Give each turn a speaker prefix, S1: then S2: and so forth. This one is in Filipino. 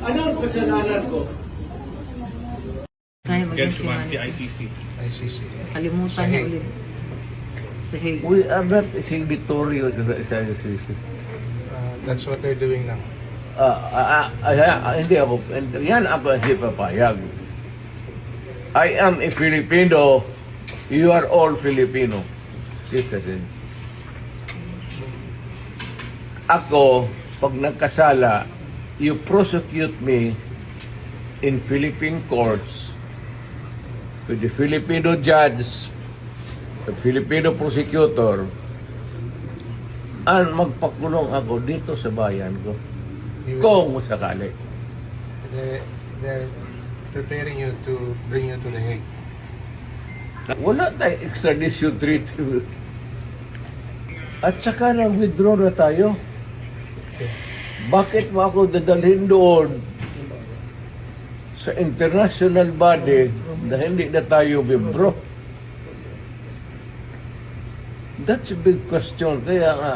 S1: Ano ang kasalanan ko?
S2: Kaya maging
S3: Against
S2: si Manny.
S3: the ICC.
S4: ICC.
S2: Kalimutan niya ulit. Sa Hague.
S5: We are not signatory sa sa ICC.
S4: Uh, that's what they're doing now.
S5: Ah, ah, ah, ah, hindi ako, yan ako hindi papayag. I am a Filipino. You are all Filipino citizens. Ako, pag nagkasala, you prosecute me in Philippine courts with the Filipino judge, the Filipino prosecutor, at magpakulong ako dito sa bayan ko. Kung sakali.
S4: they're, they're preparing you to bring you to the Hague.
S5: Wala tayong extradition treaty. At saka nag-withdraw na tayo. Bakit mo ako dadalhin doon sa international body na hindi na tayo bibro? That's a big question. Kaya nga,